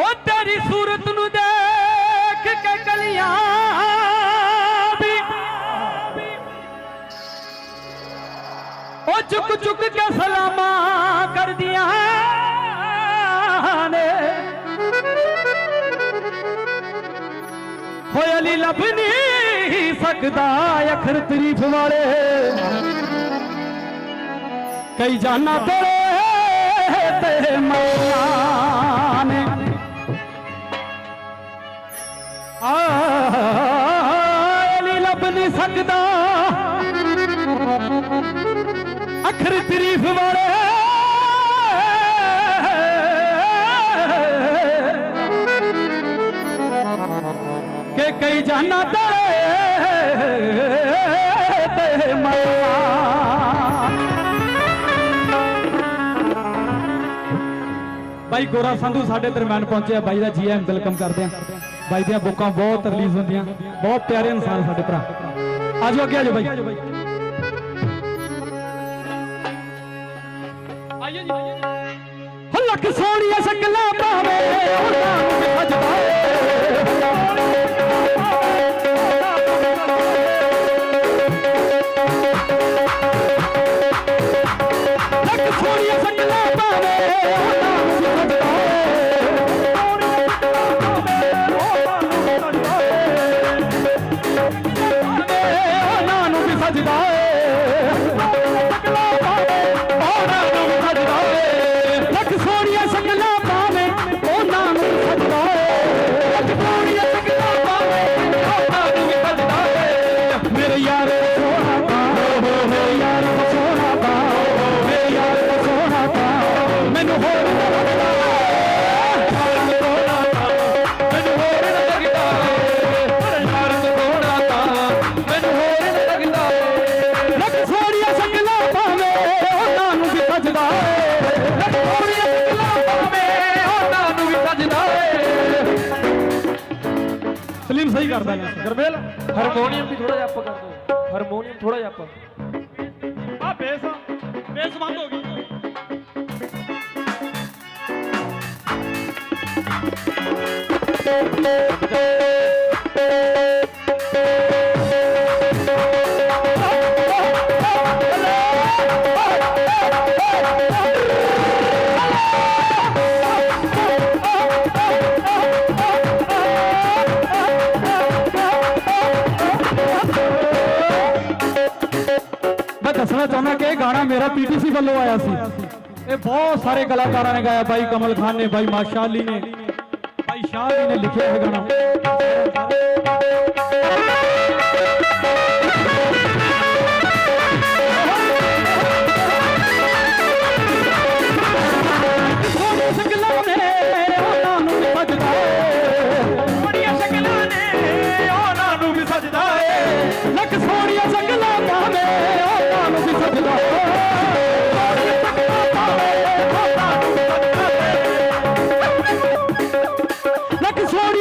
ਉਹ ਤੇਰੀ ਸੂਰਤ ਨੂੰ ਦੇਖ ਕੇ ਕਲੀਆਂ ਵੀ ਉਹ ਚੁੱਕ ਚੁੱਕ ਕੇ ਸਲਾਮਾਂ ਕਰਦੀਆਂ ਨੇ। ਹੋਏ ਅਲੀ ਲੱਭ ਨਹੀਂ ਸਕਦਾ ਅਖਰ ਤਰੀਫ ਵਾਲੇ। ਕਈ ਜਾਨਾ ਤੇਰੇ ਤੇ ਮੌਲਾ ਲੱਭ ਨਹੀਂ ਸਕਦਾ ਅਖਰ ਤਰੀਫ ਵਾਲੇ। ਕਿ ਕਈ ਜਾਨਾ ਤੇਰੇ ਤੇ ਮੌਲਾ ਬਾਈ ਗੋਰਾ ਸੰਧੂ ਸਾਡੇ ਦਰਮਿਆਨ ਪਹੁੰਚਿਆ ਬਾਈ ਦਾ ਜੀ ਐਮ ਵੈਲਕਮ ਕਰਦੇ ਆ। ਬਾਈ ਦੀਆਂ ਬੁੱਕਾਂ ਬਹੁਤ ਰਿਲੀਜ਼ ਹੁੰਦੀਆਂ। ਬਹੁਤ ਪਿਆਰੇ ਇਨਸਾਨ ਸਾਡੇ ਭਰਾ। ਆਜੋ ਅੱਗੇ ਆਜੋ ਬਾਈ। ਆਜੋ ਜੀ ਹੋ ਲੱਖ ਸੋਹਣੀਆਂ ਸ਼ਕਲਾਂ ਭਾਵੇਂ ਉਹਨਾਂ ਨੂੰ ਸਜਦਾ ਸਲੀਮ ਸਹੀ ਕਰਦਾ ਜੀ ਗਰਬੇਲ ਹਾਰਮੋਨੀਅਮ ਵੀ ਥੋੜਾ ਜਿਹਾ ਅੱਪ ਕਰ ਦਿਓ। ਹਾਰਮੋਨੀਅਮ ਥੋੜਾ ਜਿਹਾ ਅੱਪ ਆ ਬੇਸ ਬੇਸ ਬੰਦ ਹੋ ਗਈ। ਮੈਂ ਦੱਸਣਾ ਚਾਹੁੰਦਾ ਕਿ ਇਹ ਗਾਣਾ ਮੇਰਾ ਪੀਟੀਸੀ ਵੱਲੋਂ ਆਇਆ ਸੀ। ਇਹ ਬਹੁਤ ਸਾਰੇ ਕਲਾਕਾਰਾਂ ਨੇ ਗਾਇਆ। ਬਾਈ ਕਮਲ ਖਾਨ ਨੇ, ਬਾਈ ਮਾਸ਼ਾ ਅਲੀ ਨੇ। ਬਾਈ ਸ਼ਾਹ ਨੇ ਲਿਖਿਆ ਇਹ ਗਾਣਾ। fucking